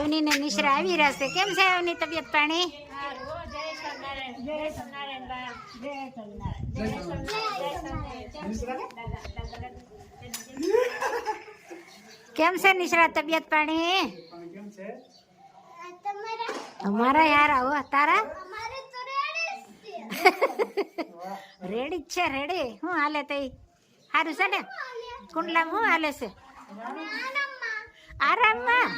અવની ને નિશ્રા આવી રહ્યા છે કેમ છે અવની તબિયત પાણી? કેમ છે નિશ્રા તબિયત પાણી? અમારા યાર આવો, તારા? રેડી જ છે, રેડી. હું હાલે તઈ? સારું છે ને? કુંડલા હું હાલે છે? આરામમાં?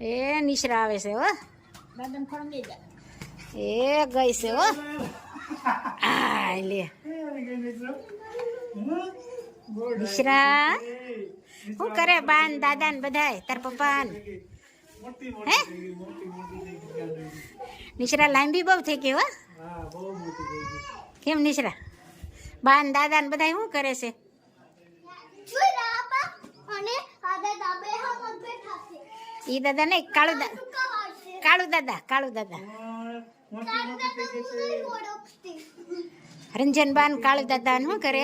એ નિશ્રા આવે છે હો. એ ગઈ છે હો. આ લે. એ આવી ગઈ નિશ્રા. હમ? Good. નિશ્રા એ, શું કરે બાન દાદા ને બધાય તાર પપ્પા ને મોટી મોટી થઈ ગઈ મોટી મોટી થઈ ગઈ ગાંડી. નિશ્રા લાંબી બહુ થઈ ગઈ હો હા બહુ મોટી થઈ ગઈ કેમ નિશ્રા બાન દાદા ને બધાય શું કરે છે ઈ દાદા નહીં કાળુ દા કાળુ દાદા કાળુ દાદા પણ મોટી મોટી થઈ ગઈ છે રંજન બાન કાળુ દાદા ને શું કરે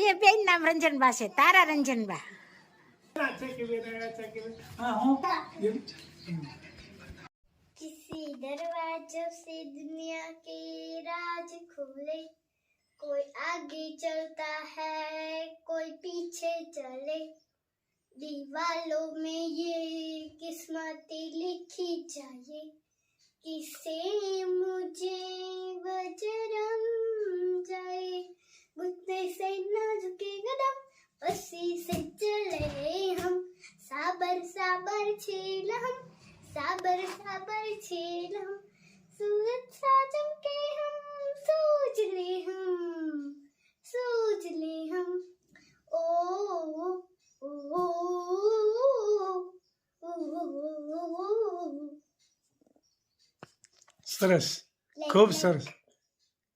એ બેન નામ રંજન બા છે તારા રંજન બા ચેકી બેન ચેકી બેન હા હું એમ. किसी दरवाजों से दुनिया के राज खोले कोई आगे चलता है कोई पीछे चले दीवालों में ये किस्मतें लिखी जाए किसे मुझे वजरम जाए घुटने से न झुके कदम उसी से चले हम साबर साबर छेल हम साबर साबर छेल हम सूरज सा चमके हम सूझ ले हम सूझ ले हम ओ ओ ओ સરસ ખૂબ સરસ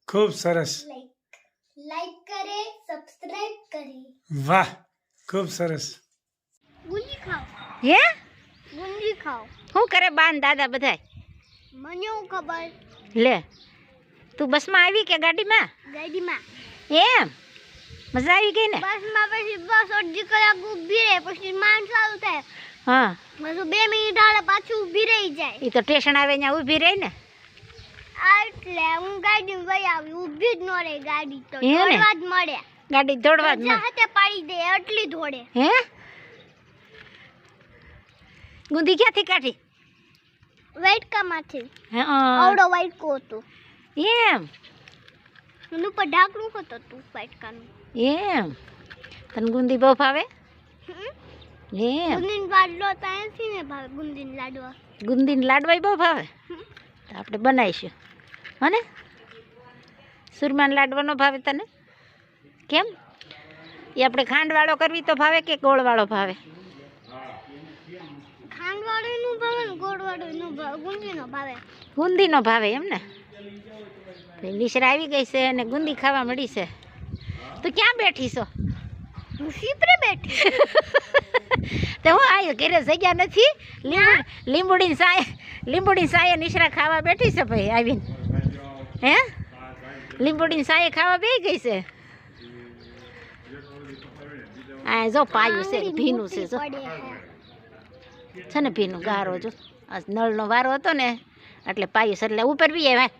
ખૂબ સરસ વાહ ખૂબ સરસ. ગુંજી ખાઓ. હે? ગુંજી ખાઓ. શું કરે બાન દાદા બધા મને હું ખબર? લે તું બસમાં આવી કે ગાડીમાં? ગાડીમાં. એમ? મજા આવી ગઈ ને? બસમાં પછી બસ અડધી કલાક ઊભી રહે પછી માન ચાલુ થાય. હા. પછી બે મિનિટ આલે પાછું ઊભી રહી જાય. એ તો સ્ટેશન આવે ત્યાં ઊભી રહે ને? એટલે હું ગાડી વઈ આવી ઊભી જ ન રહે ગાડી તો દોડવા જ મળ્યા ગાડી દોડવા જ હાથે પાડી દે એટલી દોડે. હે? ગુંદી ક્યાંથી કાઢી? વાઇટકામાંથી હે, આવડો વાઇટકો હતો. એમ. એનું ઉપર ઢાંકણું હતું તું વાઇટકાનું એમ. તને ગુંદી બહુ ભાવે? એમ. ગુંદીન લાડવો તો અહીંથી ને ભાવે ગુંદીન લાડવા. ગુંદીન લાડવાય બહુ ભાવે. તો આપણે બનાવીશું. હને? સુરમાન લાડવાનો ભાવે તને? કેમ? એ આપણે ખાંડવાળો કરવી તો ભાવે કે ગોળવાળો ભાવે? ગુંદીનો ભાવે. એમ ને? નિશરા આવી ગઈ છે અને ગુંદી ખાવા મળી છે. તું ક્યાં બેઠી છો? હું સીપરે બેઠી. તો હું આવ્યો ઘરે જગ્યા નથી? લીંબુ લીંબુડી સાય લીંબુડી સાયે નિશરા ખાવા બેઠી છે ભાઈ આવીને? હે? લીંબુડી સાયે ખાવા બે ગઈ છે? આ જો પાયું છે ભીનું છે જો. છે ને ભીનું ગારો જો. આ નળનો વારો હતો ને એટલે પાયું છે એટલે ઉપર બી આવ્યા